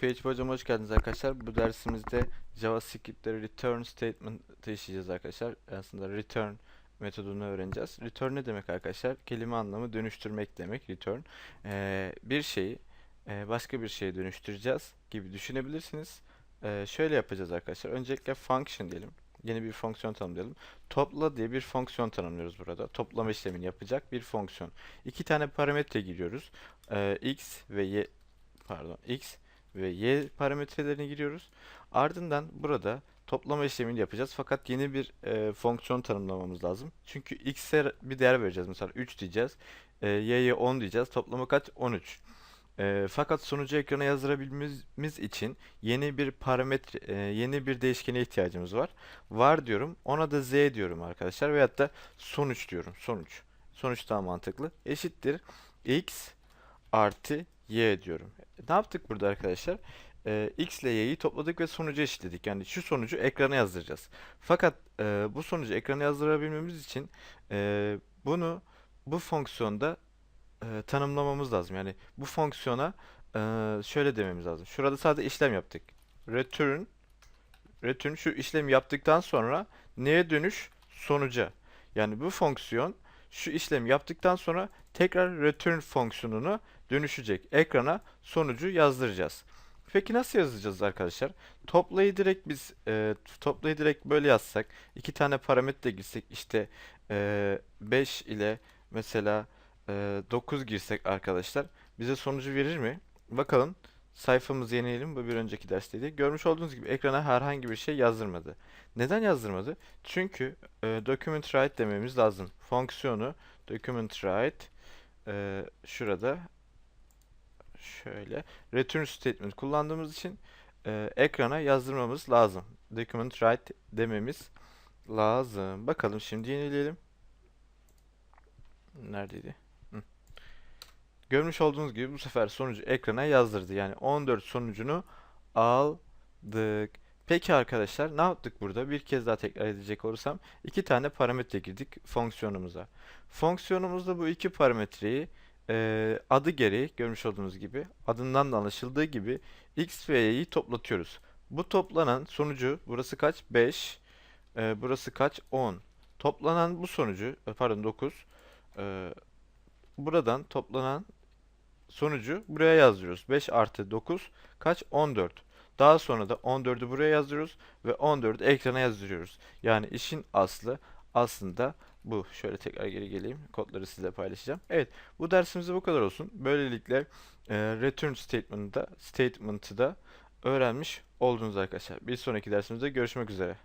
PHP hocam hoş geldiniz arkadaşlar. Bu dersimizde JavaScript'te return statement'ı işleyeceğiz arkadaşlar. Aslında return metodunu öğreneceğiz. Return ne demek arkadaşlar? Kelime anlamı dönüştürmek demek return. Ee, bir şeyi e, başka bir şeye dönüştüreceğiz gibi düşünebilirsiniz. Ee, şöyle yapacağız arkadaşlar. Öncelikle function diyelim. Yeni bir fonksiyon tanımlayalım. Topla diye bir fonksiyon tanımlıyoruz burada. Toplama işlemini yapacak bir fonksiyon. İki tane parametre giriyoruz. Ee, x ve y pardon x ve y parametrelerini giriyoruz. Ardından burada toplama işlemini yapacağız. Fakat yeni bir e, fonksiyon tanımlamamız lazım. Çünkü x'e bir değer vereceğiz. Mesela 3 diyeceğiz. E, y'ye 10 diyeceğiz. Toplamı kaç? 13. E, fakat sonucu ekrana yazdırabilmemiz için yeni bir parametre, e, yeni bir değişkene ihtiyacımız var. Var diyorum. Ona da z diyorum arkadaşlar. Veyahut da sonuç diyorum. Sonuç. Sonuç daha mantıklı. Eşittir x artı y diyorum. Ne yaptık burada arkadaşlar? Ee, x ile y'yi topladık ve sonucu eşitledik. Yani şu sonucu ekrana yazdıracağız. Fakat e, bu sonucu ekrana yazdırabilmemiz için e, bunu bu fonksiyonda e, tanımlamamız lazım. Yani bu fonksiyona e, şöyle dememiz lazım. Şurada sadece işlem yaptık. Return return şu işlemi yaptıktan sonra neye dönüş? Sonuca. Yani bu fonksiyon şu işlemi yaptıktan sonra tekrar return fonksiyonunu dönüşecek. Ekrana sonucu yazdıracağız. Peki nasıl yazacağız arkadaşlar? Toplayı direkt biz e, toplayı direkt böyle yazsak, iki tane parametre girsek işte e, 5 ile mesela e, 9 girsek arkadaşlar bize sonucu verir mi? Bakalım sayfamızı yenileyelim. Bu bir önceki dersteydi. Görmüş olduğunuz gibi ekrana herhangi bir şey yazdırmadı. Neden yazdırmadı? Çünkü e, document write dememiz lazım. Fonksiyonu document write e, şurada şöyle return statement kullandığımız için e, ekrana yazdırmamız lazım. Document write dememiz lazım. Bakalım şimdi yenileyelim. Neredeydi? Görmüş olduğunuz gibi bu sefer sonucu ekrana yazdırdı. Yani 14 sonucunu aldık. Peki arkadaşlar ne yaptık burada? Bir kez daha tekrar edecek olursam iki tane parametre girdik fonksiyonumuza. Fonksiyonumuzda bu iki parametreyi e, adı gereği görmüş olduğunuz gibi adından da anlaşıldığı gibi x ve y'yi toplatıyoruz. Bu toplanan sonucu burası kaç? 5. e, burası kaç? 10. Toplanan bu sonucu e, pardon 9. e, buradan toplanan sonucu buraya yazıyoruz. 5 artı 9 kaç? 14. Daha sonra da 14'ü buraya yazıyoruz ve 14'ü ekrana yazdırıyoruz. Yani işin aslı aslında bu. Şöyle tekrar geri geleyim. Kodları sizle paylaşacağım. Evet, bu dersimizde bu kadar olsun. Böylelikle e, return statement'ı da statement'ı da öğrenmiş oldunuz arkadaşlar. Bir sonraki dersimizde görüşmek üzere.